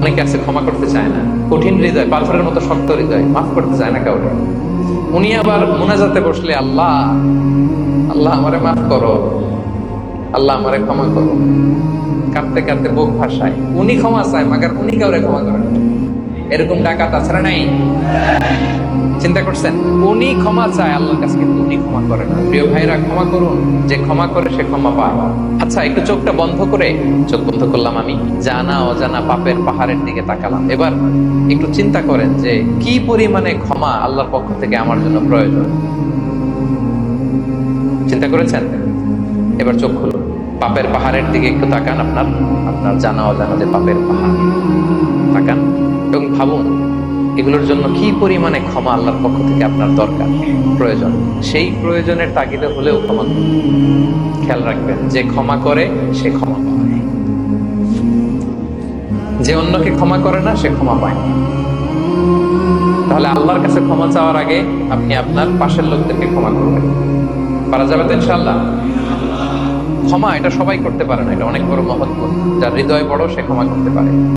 অনেকে আছে, ক্ষমা করতে চায় না। কঠিন হৃদয় পাথরের মতো শক্ত হৃদয়, মাফ করতে চায় না কাউকে। উনি আবার মোনাজাতে বসলে, আল্লাহ আল্লাহ আমারে মাফ করো, আল্লাহ আমারে ক্ষমা করো। কাঁদতে কাঁদতে বুক ভাসায় উনি ক্ষমা চায়, মাগার উনি কাউরে ক্ষমা করেন এরকম ডাকাত তাছাড়া নাই? চিন্তা করছেন, উনি ক্ষমা চায় আল্লাহর কাছে, কিন্তু উনি ক্ষমা করে না। প্রিয় ভাইরা ক্ষমা করুন, যে ক্ষমা করে সে ক্ষমা পায় আচ্ছা একটু চোখটা বন্ধ করে, চোখ বন্ধ করলাম আমি, জানা অজানা পাপের পাহাড়ের দিকে তাকালাম। এবার একটু চিন্তা করেন যে, কি পরিমাণে ক্ষমা আল্লাহর পক্ষ থেকে আমার জন্য প্রয়োজন? চিন্তা করেছেন? এবার চোখ খুলুন। পাপের পাহাড়ের দিকে একটু তাকান আপনার আপনার জানা অজানা যে পাপের পাহাড়। তাকান এবং ভাবুন এগুলোর জন্য কি পরিমাণে ক্ষমা আল্লাহর পক্ষ থেকে আপনার দরকার? প্রয়োজন। সেই প্রয়োজনের তাগিদে হলেও ক্ষমা। খেয়াল রাখবেন, যে ক্ষমা করে, সে ক্ষমা পায়। যে অন্যকে ক্ষমা করে না, সে ক্ষমা পায় তাহলে আল্লাহর কাছে ক্ষমা চাওয়ার আগে আপনি আপনার পাশের লোকদেরকে ক্ষমা করবেন। পারা যাবে ইনশাল্লাহ ক্ষমা এটা সবাই করতে পারে না, এটা অনেক বড় মহৎ। যার হৃদয় বড়, সে ক্ষমা করতে পারে।